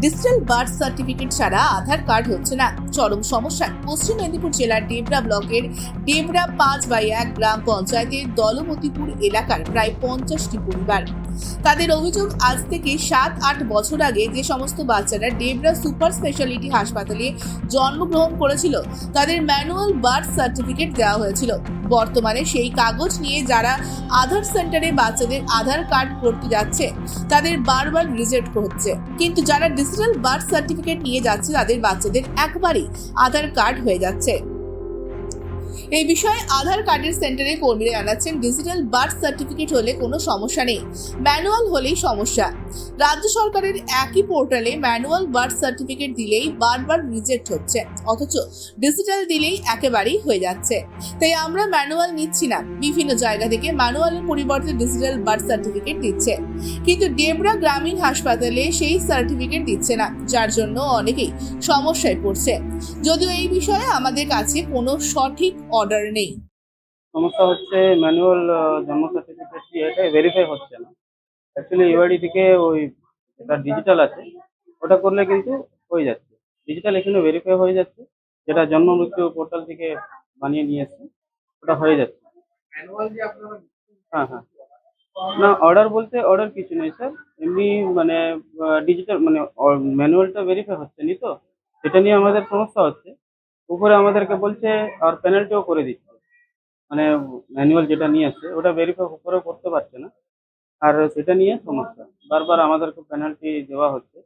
Digital birth certificate ছাড়া আধার card হচ্ছে না। চরম সমস্যা। পশ্চিম মেদিনীপুর জেলার ডেবরা ব্লকের ডেবরা পাঁচ বাই এক গ্রাম পঞ্চায়েতের দলমতিপুর এলাকার প্রায় পঞ্চাশটি পরিবার। তাদের অভিযোগ, আজ থেকে সাত, আট বছর আগে যে সমস্ত বাচ্চারা ডেবরা সুপার স্পেশালিটি হাসপাতালে জন্মগ্রহণ করেছিল, তাদের ম্যানুয়াল বার্থ সার্টিফিকেট দেওয়া হয়েছিল। বর্তমানে সেই কাগজ নিয়ে যারা আধার সেন্টারে বাচ্চাদের আধার কার্ড করতে যাচ্ছে, তাদের বারবার রিজেক্ট হচ্ছে। কিন্তু যারা ডিজিটাল বার্থ সার্টিফিকেট নিয়ে যাচ্ছে, তাদের বাচ্চাদের একবারই আধার কার্ড হয়ে যাচ্ছে। এই বিষয়ে আধার কার্ডের সেন্টারে কর্মীরা জানাচ্ছেন, ডিজিটাল বার্থ সার্টিফিকেট হলে কোনো সমস্যা নেই। ম্যানুয়াল হলেই সমস্যা। রাজ্য সরকারের একই পোর্টালে ম্যানুয়াল বার্থ সার্টিফিকেট দিলেই বারবার রিজেক্ট হচ্ছে, অথচ ডিজিটাল দিলেই একেবারেই হয়ে যাচ্ছে। তাই আমরা ম্যানুয়াল নিচ্ছি না, বিভিন্ন জায়গা থেকে ম্যানুয়ালের পরিবর্তে ডিজিটাল বার্থ সার্টিফিকেট দিচ্ছে। কিন্তু ডেবরা গ্রামীণ হাসপাতালে সেই সার্টিফিকেট দিচ্ছে না, যার জন্য অনেকেই সমস্যায় পড়ছে। যদিও এই বিষয়ে আমাদের কাছে কোনো সঠিক অর্ডার নেই। সমস্যা হচ্ছে ম্যানুয়াল জন্ম সার্টিফিকেট এটা ভেরিফাই হচ্ছে না। অ্যাকচুয়ালি ইউআইডি থেকে ওই যেটা ডিজিটাল আছে ওটা করলে কিন্তু হয়ে যাচ্ছে। ডিজিটাল এখানে ভেরিফাই হয়ে যাচ্ছে যেটা জন্ম মৃত্যু পোর্টাল থেকে বানিয়ে নিয়ে এসছে ওটা হয়ে যাচ্ছে। হ্যাঁ হ্যাঁ। না অর্ডার বলতে অর্ডার কিছু নেই স্যার এমনি মানে ডিজিটাল মানে ম্যানুয়ালটা ভেরিফাই হচ্ছে নি তো? সেটা নিয়ে আমাদের সমস্যা হচ্ছে। উপরে আমাদেরকে বলছে আর পেনাল্টিও করে দিচ্ছে মানে ম্যানুয়াল যেটা নিয়ে আসছে ওটা ভেরিফাই উপরেও করতে পারছে না। আর সেটা নিয়ে সমস্যা। বারবার আমাদেরকে পেনাল্টি দেওয়া হচ্ছে।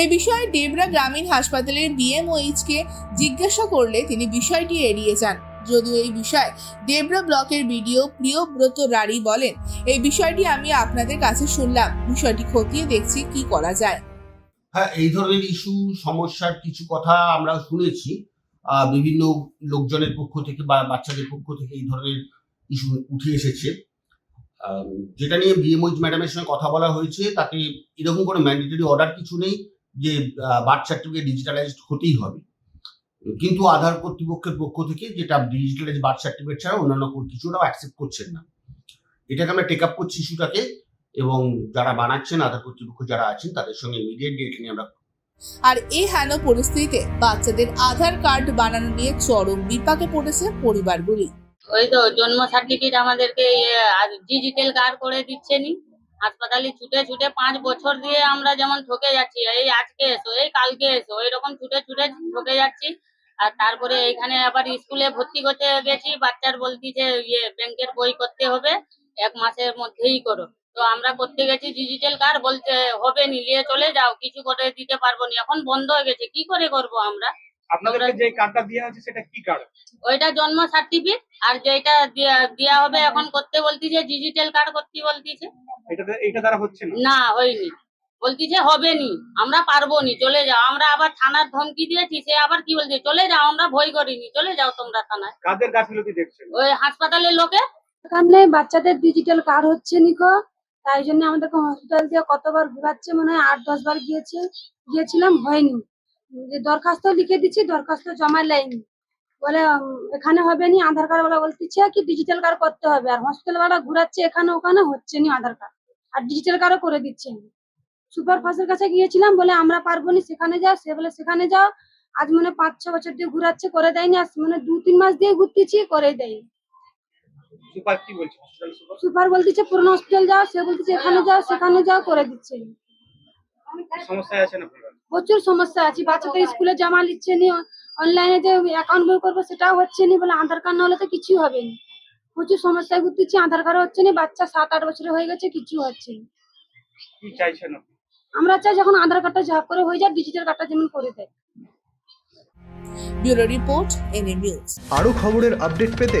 এই বিষয়ে ডেবরা গ্রামীণ হাসপাতালের বিএমওইচ কে জিজ্ঞাসা করলে তিনি বিষয়টি এড়িয়ে যান। যদিও এই বিষয়ে ডেবরা ব্লকের বিডিও প্রিয়ব্রত রাড়ি বলেন এই বিষয়টি আমি আপনাদের কাছে শুনলাম। বিষয়টি খতিয়ে দেখছি কি করা যায়। হ্যাঁ এই ধরনের ইস্যু সমস্যার কিছু কথা আমরা শুনেছি। বিভিন্ন লোকজনের পক্ষ থেকে বা বাচ্চাদের পক্ষ থেকে এই ধরনের ইস্যু উঠে এসেছে। যেটা নিয়ে বিএমওইচ ম্যাডামের সঙ্গে কথা বলা হয়েছে, তাতে এরকম কোনো ম্যান্ডেটরি অর্ডার কিছু নেই যে বার্থ সার্টিফিকেট ডিজিটালাইজড হতেই হবে। কিন্তু আধার কর্তৃপক্ষের পক্ষ থেকে যেটা ডিজিটালাইজ বার্থ সার্টিফিকেট ছাড়া অন্যান্য কিছু ওরাও অ্যাকসেপ্ট করছেন না। এটাকে আমরা টেক আপ করছি ইস্যুটাকে এবং যারা বানাচ্ছেন, আধার কর্তৃপক্ষ যারা আছেন, তাদের সঙ্গে ইমিডিয়েটলি এটা নিয়ে আমরা আর এই হেন পরিস্থিতিতে বাচ্চাদের আধার কার্ড বানানো নিয়ে চরম বিপাকে পড়েছে পরিবারগুলি। ওই তো জন্ম সার্টিফিকেট আমাদেরকে ডিজিটাল কার্ড করে দিচ্ছে নি হাসপাতালে ছুটে ছুটে পাঁচ বছর দিয়ে আমরা যেমন ঠকে যাচ্ছি, এই আজকে এসো, এই কালকে এসো এরকম ছুটে ছুটে ঠকে যাচ্ছি। আর তারপরে এখানে আবার স্কুলে ভর্তি করতে গেছি, বাচ্চার বলতি যে ইয়ে ব্যাংকের বই করতে হবে, এক মাসের মধ্যেই করো। তো আমরা করতে গেছি ডিজিটাল কার্ড বলতে হবে নিয়ে চলে যাও কিছু করে দিতে পারব না। এখন বন্ধ হয়ে গেছে কি করে করব আমরা? আপনাদেরকে যে কার্ডটা দেওয়া হচ্ছে সেটা কি কার্ড ওইটা জন্ম সার্টিফিকেট আর যেটা দেয়া- দেয়া হবে এখন করতে বলতিছে ডিজিটাল কার্ড করতে বলতিছে। দ্বারা হচ্ছে না? না হয়নি। বলতিছে হবে নি আমরা পারব নি চলে যাও। আমরা আবার থানার ধমকি দিয়েছি সে আবার কি বলছে চলে যাও আমরা ভয় করিনি চলে যাও তোমরা থানায়। কাদের গাফিলতি দেখছেন? ওই হাসপাতালের লোকে। বাচ্চাদের ডিজিটাল কার্ড হচ্ছে নিকো তাই জন্য আমাদেরকে হসপিটাল দিয়ে কতবার ঘুরাচ্ছে মনে হয় আট, দশ বার গিয়েছে, গিয়েছিলাম, হয়নি। যে দরখাস্ত লিখে দিচ্ছি, দরখাস্ত জমা লাইনি বলে এখানে হবে নি আধার কার্ড ওরা বলতেছে কি ডিজিটাল কার্ড করতে হবে। আর হসপিটাল ওরা ঘুরাচ্ছে, এখানে ওখানে হচ্ছে নি আধার কার্ড আর ডিজিটাল কার্ডও করে দিচ্ছে সুপার ফাস্টের কাছে গিয়েছিলাম, বলে আমরা পারব নি, সেখানে যাও। সে বলে, সেখানে যাও। আজ মনে পাঁচ, ছ বছর দিয়ে ঘুরাচ্ছে, করে দেয়নি। আর মানে দু, তিন মাস দিয়ে ঘুরতেছি করে দেয়নি। সুপার কি বলছে? Hospital super? সুপার বলতেছে পুরনো হসপিটাল যাও সে বলতেছে এখানে যাও সেখানে যাও করে দিচ্ছে। কি সমস্যায় আছেন আপনারা? প্রচুর সমস্যা আছে বাচ্চাদের স্কুলে জমা নিচ্ছে নি অনলাইনে যে অ্যাকাউন্ট বই করব সেটাও হচ্ছে নি বলে আধার কার্ড না হলে তো কিছুই হবে না। প্রচুর সমস্যায় ঘুরতেছি আধার কার্ড হচ্ছে না বাচ্চা সাত আট বছরের হয়ে গেছে কিছু হচ্ছে না। কি চাইছেন আমরা চাই যখন আধার কার্ডটা যা করে হয়ে যায় ডিজিটাল কার্ডটা যেমন করে দেয়। Bureau report N A news. আরও খবরের আপডেট পেতে